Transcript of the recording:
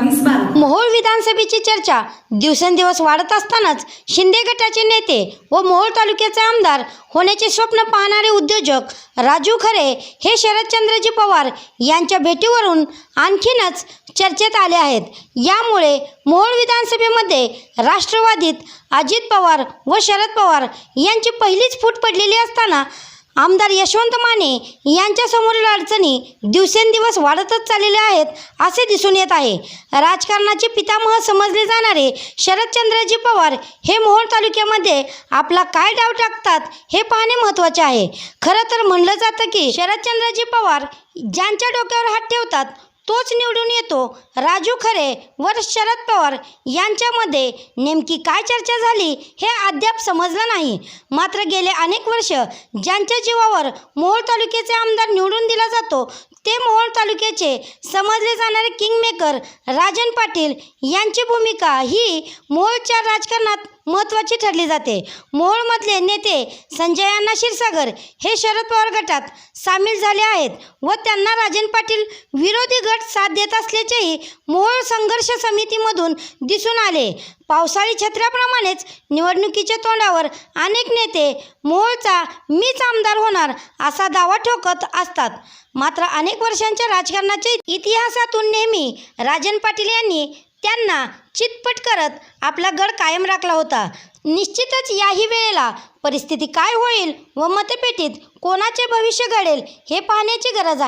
मोहोळ विधानसभेची चर्चा दिवसेंदिवस वाढत असतानाच शिंदे गटाचे नेते व मोहोळ तालुक्याचे आमदार होण्याचे स्वप्न पाहणारे उद्योजक राजू खरे हे शरदचंद्रजी पवार यांच्या भेटीवरून आणखीनच चर्चेत आले आहेत. यामुळे मोहोळ विधानसभेमध्ये राष्ट्रवादीत अजित पवार व शरद पवार यांची पहिलीच फूट पडलेली असताना आमदार यशवंत माने यांच्यासमोरील अडचणी दिवसेंदिवस वाढतच चाललेल्या आहेत असे दिसून येत आहे. राजकारणाचे पितामह समजले जाणारे शरदचंद्रजी पवार हे मोहोळ तालुक्यामध्ये आपला काय डाव टाकतात हे पाहणे महत्त्वाचे आहे. खरं तर म्हणलं जातं की शरदचंद्रजी पवार ज्यांच्या डोक्यावर हात ठेवतात तोच निवडून येतो. राजू खरे व शरद पवार यांच्यामध्ये नेमकी काय चर्चा झाली हे अद्याप समजलं नाही. मात्र गेले अनेक वर्ष ज्यांच्या जीवावर मोहोळ तालुक्याचे आमदार निवडून दिला जातो ते मोहोळ तालुक्याचे समजले जाणारे किंगमेकर राजन पाटील यांची भूमिका ही मोहोळच्या राजकारणात महत्त्वाची ठरली जाते. मोहोळमधले नेते संजय अण्णा क्षीरसागर हे शरद पवार गटात सामील झाले आहेत व त्यांना राजन पाटील विरोधी गट साथ देत असल्याचेही मोहोळ संघर्ष समितीमधून दिसून आले. पावसाळी छत्र्याप्रमाणेच निवडणुकीच्या तोंडावर अनेक नेते मोहोळचा मीच आमदार होणार असा दावा ठोकत असतात. मात्र अनेक वर्षांच्या राजकारणाच्या इतिहासातून नेहमी राजन पाटील यांनी त्यांना चितपट करत आपला गड कायम राखला होता. निश्चितच याही वेळेला परिस्थिती काय होईल व मतपेटीत कोणाचे भविष्य घडेल हे पाहण्याची गरज आहे.